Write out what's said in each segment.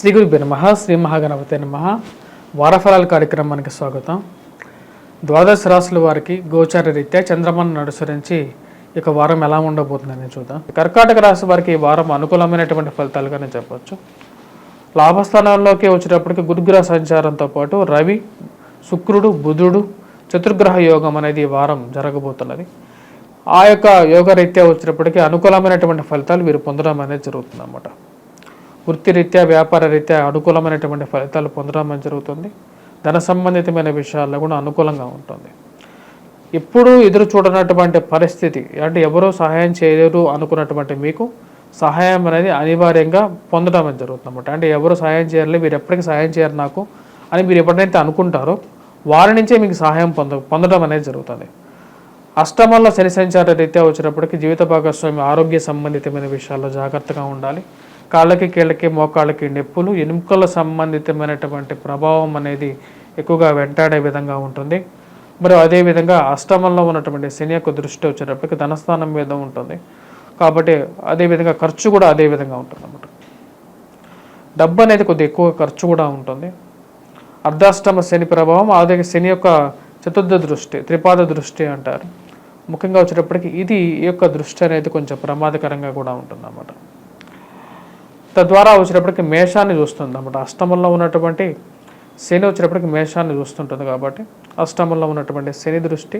శ్రీ గురుభ్య నమ శ్రీ మహాగణపతి నమ. వారఫలాల కార్యక్రమానికి స్వాగతం. ద్వాదశ రాశుల వారికి గోచార రీత్యా చంద్రమను అనుసరించి ఇక వారం ఎలా ఉండబోతుందని చూద్దాం. కర్కాటక రాశి వారికి ఈ వారం అనుకూలమైనటువంటి ఫలితాలుగానే చెప్పవచ్చు లాభస్థానంలోకి వచ్చేటప్పటికి గురుగ్రహ సంచారంతో పాటు రవి శుక్రుడు బుధుడు చతుర్గ్రహ యోగం అనేది ఈ వారం జరగబోతున్నది. ఆ యొక్క యోగ రీత్యా వచ్చినప్పటికీ అనుకూలమైనటువంటి ఫలితాలు వీరు పొందడం అనేది జరుగుతుంది అన్నమాట వృత్తిరీత్యా వ్యాపార రీత్యా అనుకూలమైనటువంటి ఫలితాలు పొందడం అనేది జరుగుతుంది. ధన సంబంధితమైన విషయాల్లో కూడా అనుకూలంగా ఉంటుంది. ఎప్పుడూ ఎదురు చూడనటువంటి పరిస్థితి అంటే ఎవరో సహాయం చేయలేరు అనుకున్నటువంటి మీకు సహాయం అనేది అనివార్యంగా పొందడం జరుగుతుంది అన్నమాట అంటే ఎవరు సహాయం చేయాలి మీరు ఎప్పటికీ సహాయం చేయరు నాకు అని మీరు ఎప్పుడైతే అనుకుంటారో వారి నుంచే మీకు సహాయం పొంద పొందడం అనేది జరుగుతుంది. అష్టమంలో శని సంచార రీత్యా వచ్చినప్పటికీ జీవిత భాగస్వామి ఆరోగ్య సంబంధితమైన విషయాల్లో జాగ్రత్తగా ఉండాలి. కాళ్ళకి కీళ్ళకి మోకాళ్ళకి నొప్పులు ఎముకల సంబంధితమైనటువంటి ప్రభావం అనేది ఎక్కువగా వెంటాడే విధంగా ఉంటుంది. మరి అదేవిధంగా అష్టమంలో ఉన్నటువంటి శని యొక్క దృష్టి వచ్చేటప్పటికి ధనస్థానం మీద ఉంటుంది. కాబట్టి అదేవిధంగా ఖర్చు కూడా అదే విధంగా ఉంటుంది అన్నమాట. డబ్బు అనేది కొద్దిగా ఎక్కువ ఖర్చు కూడా ఉంటుంది. అర్ధాష్టమ శని ప్రభావం అదే శని యొక్క చతుర్థ దృష్టి త్రిపాద దృష్టి అంటారు. ముఖ్యంగా వచ్చేటప్పటికి ఇది ఈ యొక్క దృష్టి అనేది కొంచెం ప్రమాదకరంగా కూడా ఉంటుంది అన్నమాట తద్వారా వచ్చేటప్పటికి మేషాన్ని చూస్తుంది అన్నమాట. అష్టమంలో ఉన్నటువంటి శని వచ్చేటప్పటికి మేషాన్ని చూస్తుంటుంది కాబట్టి అష్టమంలో ఉన్నటువంటి శని దృష్టి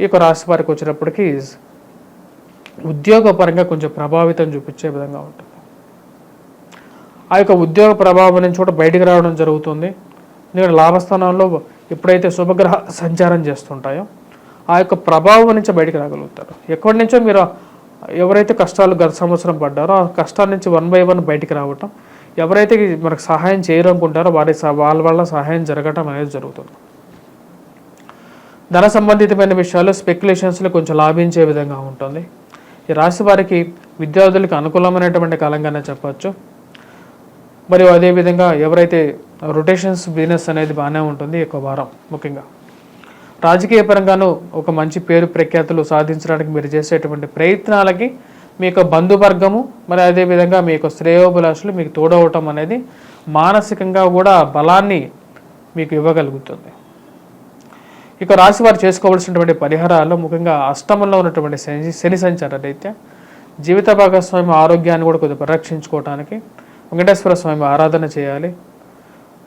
ఈ యొక్క రాశి వారికి వచ్చేటప్పటికి ఉద్యోగపరంగా కొంచెం ప్రభావితం చూపించే విధంగా ఉంటుంది. ఆ యొక్క ఉద్యోగ ప్రభావం నుంచి కూడా బయటికి రావడం జరుగుతుంది. ఎందుకంటే లాభస్థానంలో ఎప్పుడైతే శుభగ్రహ సంచారం చేస్తుంటాయో ఆ యొక్క ప్రభావం నుంచి బయటికి రాగలుగుతారు. ఎక్కడి నుంచో మీరు ఎవరైతే కష్టాలు గత సంవత్సరం పడ్డారో ఆ కష్టాల నుంచి వన్ బై వన్ బయటికి రావటం ఎవరైతే మనకు సహాయం చేయాలనుకుంటారో వారి వాళ్ళ వల్ల సహాయం జరగటం అనేది జరుగుతుంది. ధన సంబంధితమైన విషయాలు స్పెక్యులేషన్స్లో కొంచెం లాభించే విధంగా ఉంటుంది. ఈ రాశి వారికి విద్యార్థులకు అనుకూలమైనటువంటి కాలంగానే చెప్పచ్చు. మరియు అదేవిధంగా ఎవరైతే రొటేషన్స్ బిజినెస్ అనేది బాగానే ఉంటుంది ఎక్కువ వారం ముఖ్యంగా. రాజకీయ పరంగాను ఒక మంచి పేరు ప్రఖ్యాతులు సాధించడానికి మీరు చేసేటువంటి ప్రయత్నాలకి మీ యొక్క బంధువర్గము మరి అదేవిధంగా మీ యొక్క శ్రేయోభిలాషులు మీకు తోడవటం అనేది మానసికంగా కూడా బలాన్ని మీకు ఇవ్వగలుగుతుంది. ఇక రాశి వారు చేసుకోవాల్సినటువంటి పరిహారాల్లో ముఖ్యంగా అష్టమంలో ఉన్నటువంటి శని శని సంచార రీత్యా జీవిత భాగస్వామి ఆరోగ్యాన్ని కూడా కొద్దిగా పరిరక్షించుకోవడానికి వెంకటేశ్వర స్వామి ఆరాధన చేయాలి.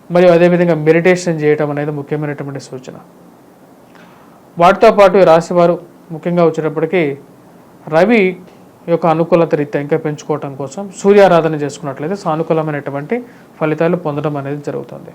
మరియు అదేవిధంగా మెడిటేషన్ చేయటం అనేది ముఖ్యమైనటువంటి సూచన. వాటితో పాటు ఈ రాశివారు ముఖ్యంగా వచ్చేటప్పటికీ రవి యొక్క అనుకూలత రీత్యా ఇంకా పెంచుకోవటం కోసం సూర్యారాధన చేసుకున్నట్లయితే సానుకూలమైనటువంటి ఫలితాలు పొందడం అనేది జరుగుతుంది.